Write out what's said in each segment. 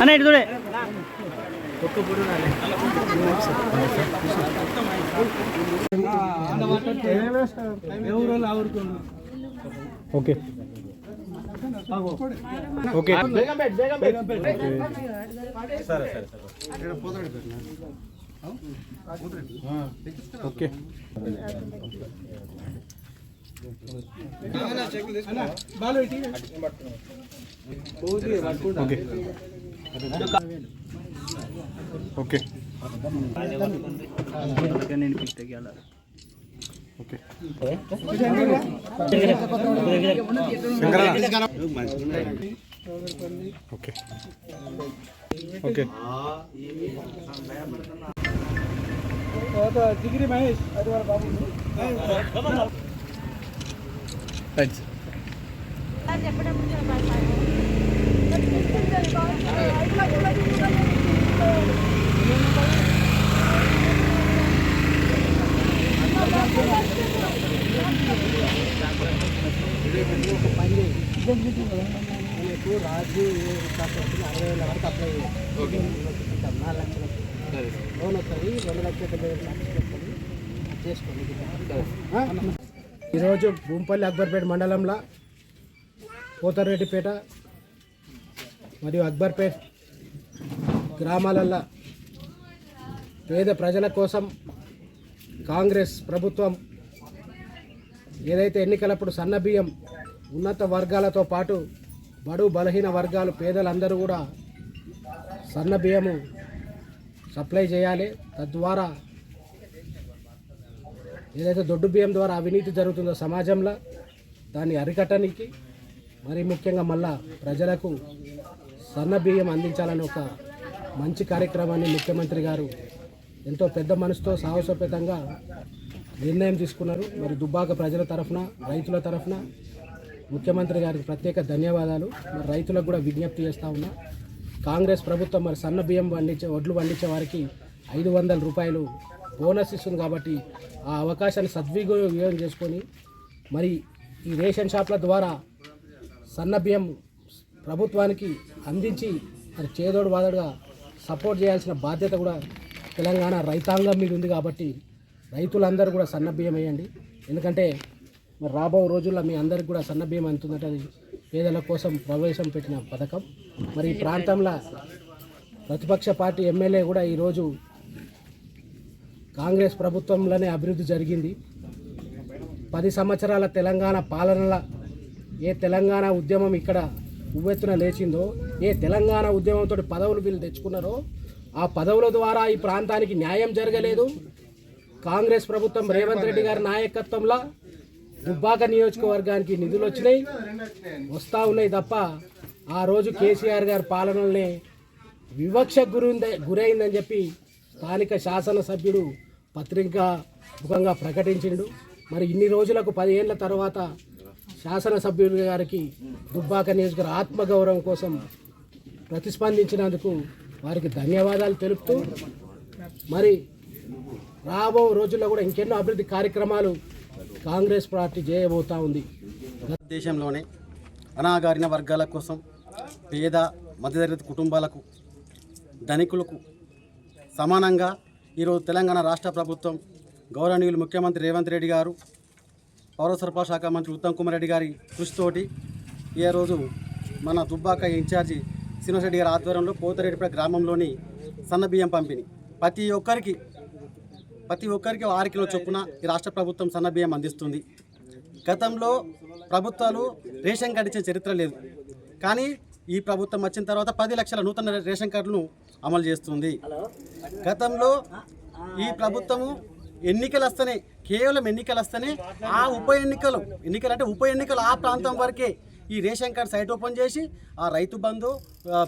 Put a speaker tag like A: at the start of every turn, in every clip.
A: అన్న ఇటు చూడే
B: okay okay okay okay okay
A: నేను పిక్ తెగాల
B: ఓకే. ఓకే. డిగ్రీ మహేష్ అది వాళ్ళ బాబు రాజు అరవై వేల వరకు అప్లై నాలుగు లక్షలు లోన్ వస్తుంది రెండు లక్షల డెబ్బై వేలు లక్షలు చేసుకోండి ఈరోజు భూంపల్లి అక్బర్పేట మండలంలో పోతారెడ్డిపేట మరియు అక్బర్పేట్ గ్రామాలల్లో పేద ప్రజల కోసం కాంగ్రెస్ ప్రభుత్వం ఏదైతే ఎన్నికలప్పుడు సన్న బియ్యం ఉన్నత వర్గాలతో పాటు బడు బలహీన వర్గాలు పేదలందరూ కూడా సన్న బియ్యము సప్లై చేయాలి. తద్వారా ఏదైతే దొడ్డు బియ్యం ద్వారా అవినీతి జరుగుతుందో సమాజంలో దాన్ని అరికట్టడానికి మరి ముఖ్యంగా మళ్ళా ప్రజలకు సన్న బియ్యం అందించాలని ఒక మంచి కార్యక్రమాన్ని ముఖ్యమంత్రి గారు ఎంతో పెద్ద మనసుతో సాహసోపేతంగా నిర్ణయం తీసుకున్నారు. మరి దుబ్బాక ప్రజల తరఫున రైతుల తరఫున ముఖ్యమంత్రి గారికి ప్రత్యేక ధన్యవాదాలు. మరి రైతులకు కూడా విజ్ఞప్తి చేస్తూ ఉన్నా. కాంగ్రెస్ ప్రభుత్వం మరి సన్న బియ్యం పండించే వడ్లు పండించే వారికి ఐదు వందల రూపాయలు బోనస్ ఇస్తుంది కాబట్టి ఆ అవకాశాన్ని సద్వినియోగం చేసుకొని మరి ఈ రేషన్ షాప్ల ద్వారా సన్న బియ్యం ప్రభుత్వానికి అందించి మరి చేదోడు వాదోడుగా సపోర్ట్ చేయాల్సిన బాధ్యత కూడా తెలంగాణ రైతాంగం మీద ఉంది కాబట్టి రైతులందరూ కూడా సన్న బియ్యం వేయండి. ఎందుకంటే మరి రాబో రోజుల్లో మీ అందరికి కూడా సన్న బియ్యం అందుతుందంటే అది పేదల కోసం ప్రవేశం పెట్టిన పథకం. మరి ఈ ప్రాంతంలో ప్రతిపక్ష పార్టీ ఎమ్మెల్యే కూడా ఈరోజు కాంగ్రెస్ ప్రభుత్వంలోనే అభివృద్ధి జరిగింది. పది సంవత్సరాల తెలంగాణ పాలనల ఏ తెలంగాణ ఉద్యమం ఇక్కడ ఉవ్వెత్తున లేచిందో ఏ తెలంగాణ ఉద్యమంతో పదవులు వీళ్ళు తెచ్చుకున్నారో ఆ పదవుల ద్వారా ఈ ప్రాంతానికి న్యాయం జరగలేదు. కాంగ్రెస్ ప్రభుత్వం రేవంత్ రెడ్డి గారి నాయకత్వంలో దుబ్బాక నియోజకవర్గానికి నిధులు వచ్చినాయి. వస్తూ ఉన్నాయి తప్ప ఆ రోజు కేసీఆర్ గారి పాలనల్ని వివక్ష గురింద గురైందని చెప్పి స్థానిక శాసనసభ్యుడు పత్రికా ముఖంగా ప్రకటించిండు. మరి ఇన్ని రోజులకు పదిహేళ్ళ తర్వాత శాసనసభ్యుడి గారికి దుబ్బాక నియోజకవర్గ ఆత్మగౌరవం కోసం ప్రతిస్పందించినందుకు వారికి ధన్యవాదాలు తెలుపుతూ మరి రాబో రోజుల్లో కూడా ఇంకెన్నో అభివృద్ధి కార్యక్రమాలు కాంగ్రెస్ పార్టీ చేయబోతా ఉంది.
C: దేశంలోనే అనాగారిన వర్గాల కోసం పేద మధ్యతరగతి కుటుంబాలకు ధనికులకు సమానంగా ఈరోజు తెలంగాణ రాష్ట్ర ప్రభుత్వం గౌరవనీయులు ముఖ్యమంత్రి రేవంత్ రెడ్డి గారు పౌర సరఫరా శాఖ మంత్రి ఉత్తమ్ కుమార్ రెడ్డి గారి కృషితోటి ఈ రోజు మన దుబ్బాక ఇన్ఛార్జి శ్రీనివాసరెడ్డి గారి ఆధ్వర్యంలో పోతరెడ్డిపేట గ్రామంలోని సన్న బియ్యం పంపిణీ. ప్రతి ఒక్కరికి ప్రతి ఒక్కరికి ఆరు కిలో చొప్పున ఈ రాష్ట్ర ప్రభుత్వం సన్నబియ్యం అందిస్తుంది. గతంలో ప్రభుత్వాలు రేషన్ కార్డు ఇచ్చే చరిత్ర లేదు. కానీ ఈ ప్రభుత్వం వచ్చిన తర్వాత పది లక్షల నూతన రేషన్ కార్డులను అమలు చేస్తుంది. గతంలో ఈ ప్రభుత్వము ఎన్నికలు వస్తేనే కేవలం ఎన్నికలు వస్తేనే ఆ ఉప ఎన్నికలు ఎన్నికలు అంటే ఉప ఎన్నికలు ఆ ప్రాంతం వరకే ఈ రేషన్ కార్డ్ సైట్ ఓపెన్ చేసి ఆ రైతు బంధు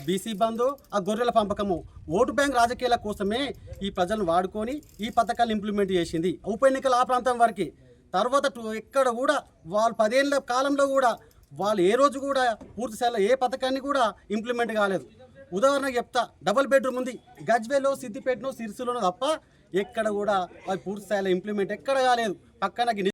C: బీసీ బంధు ఆ గొర్రెల పంపకము ఓటు బ్యాంక్ రాజకీయాల కోసమే ఈ ప్రజలను వాడుకొని ఈ పథకాలు ఇంప్లిమెంట్ చేసింది. ఉప ఎన్నికలు ఆ ప్రాంతం వరకు. తర్వాత టు- ఎక్కడ కూడా వాళ్ళు పదేళ్ళ కాలంలో కూడా వాళ్ళు ఏ రోజు కూడా పూర్తి స్థాయిలో ఏ పథకాన్ని కూడా ఇంప్లిమెంట్ కాలేదు. ఉదాహరణకు చెప్తా డబుల్ బెడ్రూమ్ ఉంది. గజ్వేలో సిద్దిపేటలో సిరిసిలోనో తప్ప ఎక్కడ కూడా వాళ్ళు పూర్తి స్థాయిలో ఇంప్లిమెంట్ ఎక్కడ కాలేదు. పక్కనకి